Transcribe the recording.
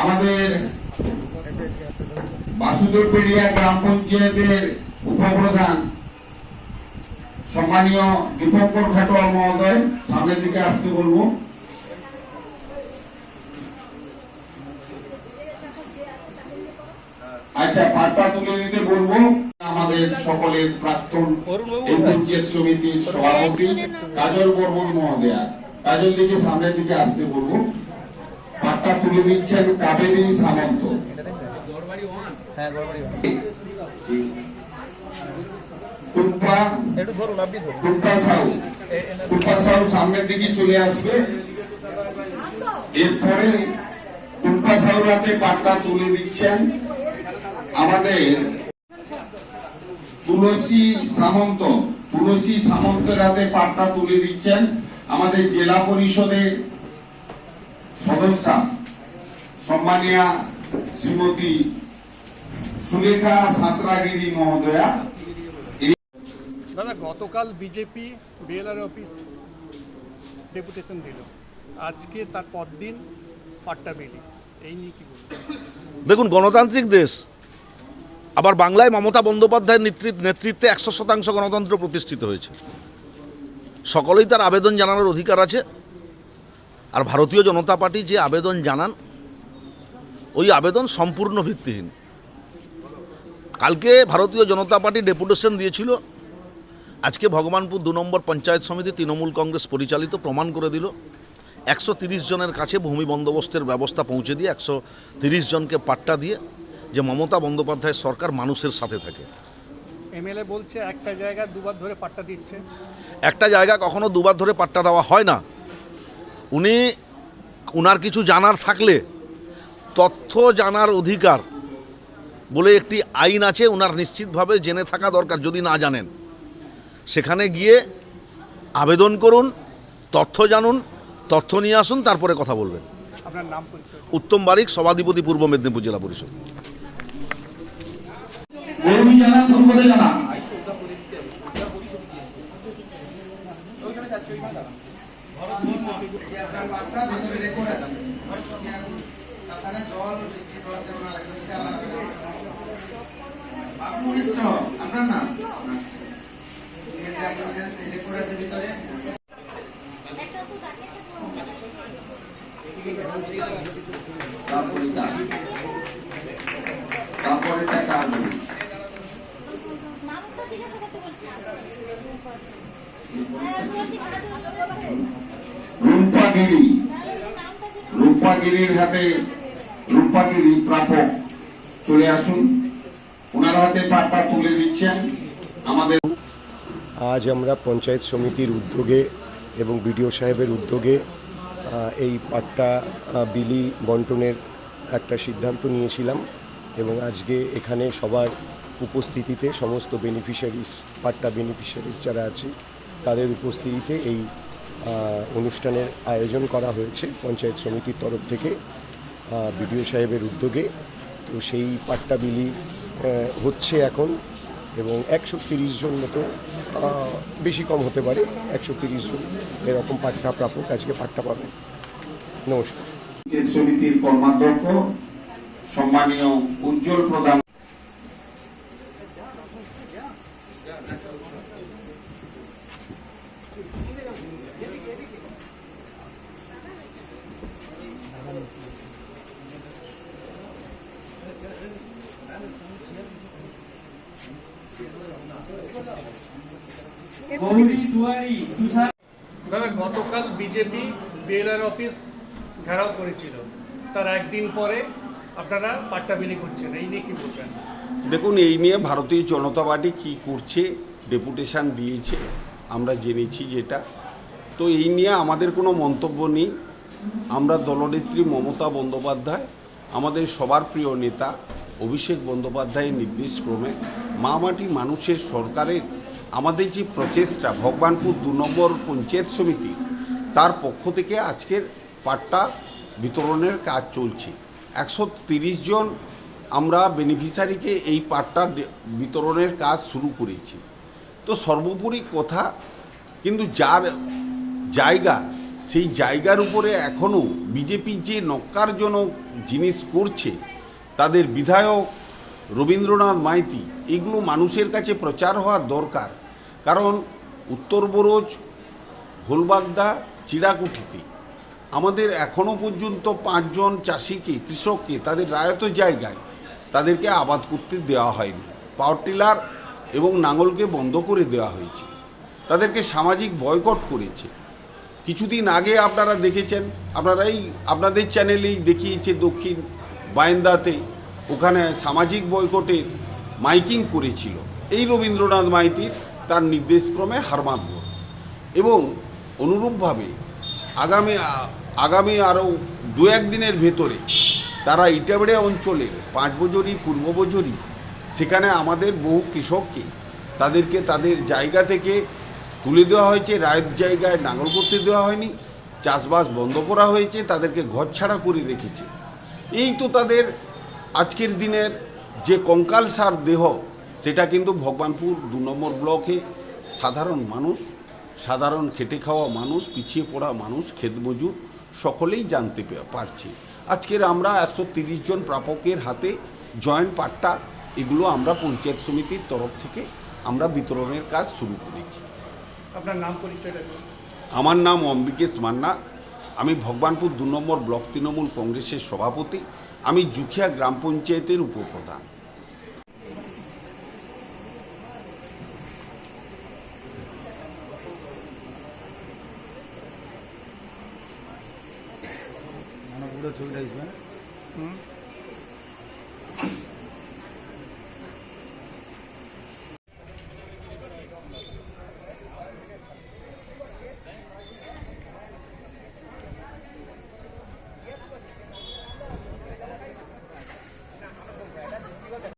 আমাদের গ্রাম পঞ্চায়েতের উপপ্রধান সম্মানীয় দীপঙ্কর খাটোয়াল মহোদয়, সামনের দিকে আসতে আচ্ছা পাট্টা তুলে দিতে বলব, আমাদের সকলের প্রাক্তন পঞ্চায়েত সমিতির সভাপতি কাজল বর্মন মহোদয়া। কাজল দিকে সামনের দিকে আসতে বলব। পাট্টা তুলে দিচ্ছেন কাবেরী সামন্ত। হ্যাঁ সামনের দিকে চলে আসবে। এরপরে টুম্পা সাউর হাতে পাট্টা তুলে দিচ্ছেন আমাদের তুলসী সামন্ত। তুলসী সামন্তের হাতে পাট্টা তুলে দিচ্ছেন। আমাদের জেলা পরিষদের সদস্যা সম্মানিয়া শ্রীমতী সুলেখা সাঁতরাগিরি মহোদয়া। দাদা গতকাল বিজেপি বিএলআর অফিস ডেপুটেশন দিল। আজকে তার পরদিন পাট্টা বিলি এই নিয়ে কি বলবেন দেখুন গণতান্ত্রিক দেশ আবার বাংলায় মমতা বন্দ্যোপাধ্যায়ের নেতৃত্ব নেতৃত্বে একশো শতাংশ গণতন্ত্র প্রতিষ্ঠিত হয়েছে। সকলেই তার আবেদন জানানোর অধিকার আছে। আর ভারতীয় জনতা পার্টি যে আবেদন জানান, ওই আবেদন সম্পূর্ণ ভিত্তিহীন। কালকে ভারতীয় জনতা পার্টি ডেপুটেশন দিয়েছিল। আজকে ভগবানপুর দু নম্বর পঞ্চায়েত সমিতি তৃণমূল কংগ্রেস পরিচালিত প্রমাণ করে দিল। একশো জনের কাছে ভূমি বন্দোবস্তের ব্যবস্থা পৌঁছে দিয়ে একশো জনকে পাট্টা দিয়ে যে মমতা বন্দ্যোপাধ্যায়ের সরকার মানুষের সাথে থাকে। এমএলএ বলছে একটা জায়গায় দুবার ধরে পাট্টা দিচ্ছে। একটা জায়গা কখনো দুবার ধরে পাট্টা দেওয়া হয় না। উনি উনার কিছু জানার থাকলে তথ্য জানার অধিকার বলে একটি আইন আছে ওনার নিশ্চিতভাবে জেনে থাকা দরকার যদি না জানেন। সেখানে গিয়ে আবেদন করুন তথ্য জানুন তথ্য নিয়ে আসুন তারপরে কথা বলবেন। আপনার নাম উত্তম বারিক সভাধিপতি পূর্ব মেদিনীপুর জেলা পরিষদ। জানা ধর্মদে জানা। আপনার নাম তারপরে তার তারপরে টাকা আসবে নামটা জিজ্ঞাসা করতে বলছি রূপাগিরি। রূপাগিরির হাতে রূপাগিরি প্রাপক চলে আসুন। ওনার হাতে পাট্টা তুলে দিচ্ছেন। আমাদের আজ আমরা পঞ্চায়েত সমিতির উদ্যোগে এবং বিডিও সাহেবের উদ্যোগে এই পাট্টা বিলি বন্টনের একটা সিদ্ধান্ত নিয়েছিলাম এবং আজকে এখানে সবার উপস্থিতিতে সমস্ত বেনিফিশিয়ারিস পাট্টা বেনিফিশিয়ারিস যারা আছে তাদের উপস্থিতিতে এই অনুষ্ঠানের আয়োজন করা হয়েছে পঞ্চায়েত সমিতির তরফ থেকে বিডিও সাহেবের উদ্যোগে। তো সেই পাট্টা বিলি হচ্ছে এখন এবং একশো তিরিশ জন মতো বেশি কম হতে পারে, একশো তিরিশ জন এরকম পাট্টা প্রাপক আজকে পাট্টা পাবে। নমস্কার। সমিতির কর্মাধ্যক্ষ, সম্মানীয় উজ্জ্বল প্রধান গতকাল বিজেপি বিএলআর অফিস ঘেরাও করেছিল। তার একদিন পরে আপনারা পাট্টা বিলি করছেন। এই নিয়ে কি বলবেন? দেখুন, এই নিয়ে ভারতীয় জনতা পার্টি কী করছে, ডেপুটেশন দিয়েছে, আমরা জেনেছি যেটা। তো এই নিয়ে আমাদের কোনো মন্তব্য নেই। আমরা দলনেত্রী মমতা বন্দ্যোপাধ্যায়, আমাদের সবার প্রিয় নেতা অভিষেক বন্দ্যোপাধ্যায়ের নির্দেশক্রমে মা মাটি মানুষের সরকারের আমাদের যে প্রচেষ্টা, ভগবানপুর দু নম্বর পঞ্চায়েত সমিতি, তার পক্ষ থেকে আজকের পাট্টা বিতরণের কাজ চলছে। একশো জন আমরা বেনিফিশিয়ারিকে এই পাট্টা বিতরণের কাজ শুরু করেছি। তো সর্বোপরি কথা, কিন্তু যার জায়গা, সেই জায়গার উপরে এখনও বিজেপি যে নক্কারজনক জিনিস করছে, তাদের বিধায়ক রবীন্দ্রনাথ মাইতি, এগুলো মানুষের কাছে প্রচার হওয়ার দরকার। কারণ উত্তর বরোজ হোলবাগদা চিড়াকুঠিতে আমাদের এখনও পর্যন্ত পাঁচজন চাষিকে, কৃষককে তাদের রায়ত জায়গায় তাদেরকে আবাদ করতে দেওয়া হয়নি। পাওয়ার টিলার এবং নাঙলকে বন্ধ করে দেওয়া হয়েছে। তাদেরকে সামাজিক বয়কট করেছে। কিছুদিন আগে আপনারা দেখেছেন আপনারা এই আপনাদের চ্যানেলেই দেখিয়েছে দক্ষিণ বায়েন্দাতে, ওখানে সামাজিক বয়কটের মাইকিং করেছিল। এই রবীন্দ্রনাথ মাইতির তার নির্দেশক্রমে হারমাদপুর এবং অনুরূপভাবে আগামী আগামী আরও দু একদিনের ভেতরে তারা ইটাবেড়ে অঞ্চলের পাঁচ বছরই, পূর্ব বছরই সেখানে আমাদের বহু কৃষককে তাদেরকে তাদের জায়গা থেকে তুলে দেওয়া হয়েছে। রায়ের জায়গায় নাঙল করতে দেওয়া হয়নি। চাষবাস বন্ধ করা হয়েছে। তাদেরকে ঘর ছাড়া করে রেখেছে। এই তো তাদের আজকের দিনের যে কঙ্কালসার দেহ সেটা কিন্তু ভগবানপুর দু নম্বর ব্লকে সাধারণ মানুষ সাধারণ খেটে খাওয়া মানুষ পিছিয়ে পড়া মানুষ ক্ষেতমজুর সকলেই জানতে পারছে। আজকের আমরা একশো তিরিশ জন প্রাপকের হাতে জয়েন্ট পাট্টা এগুলো আমরা পঞ্চায়েত সমিতির তরফ থেকে আমরা বিতরণের কাজ শুরু করেছি। আপনার নাম পরিচয়টা আমার নাম অম্বিকেশ মান্না। আমি ভগবানপুর দু নম্বর ব্লক তৃণমূল কংগ্রেসের সভাপতি। আমি জুখিয়া গ্রাম পঞ্চায়েতের উপপ্রধান। মানে পুরো ছবিটা আসবে হুম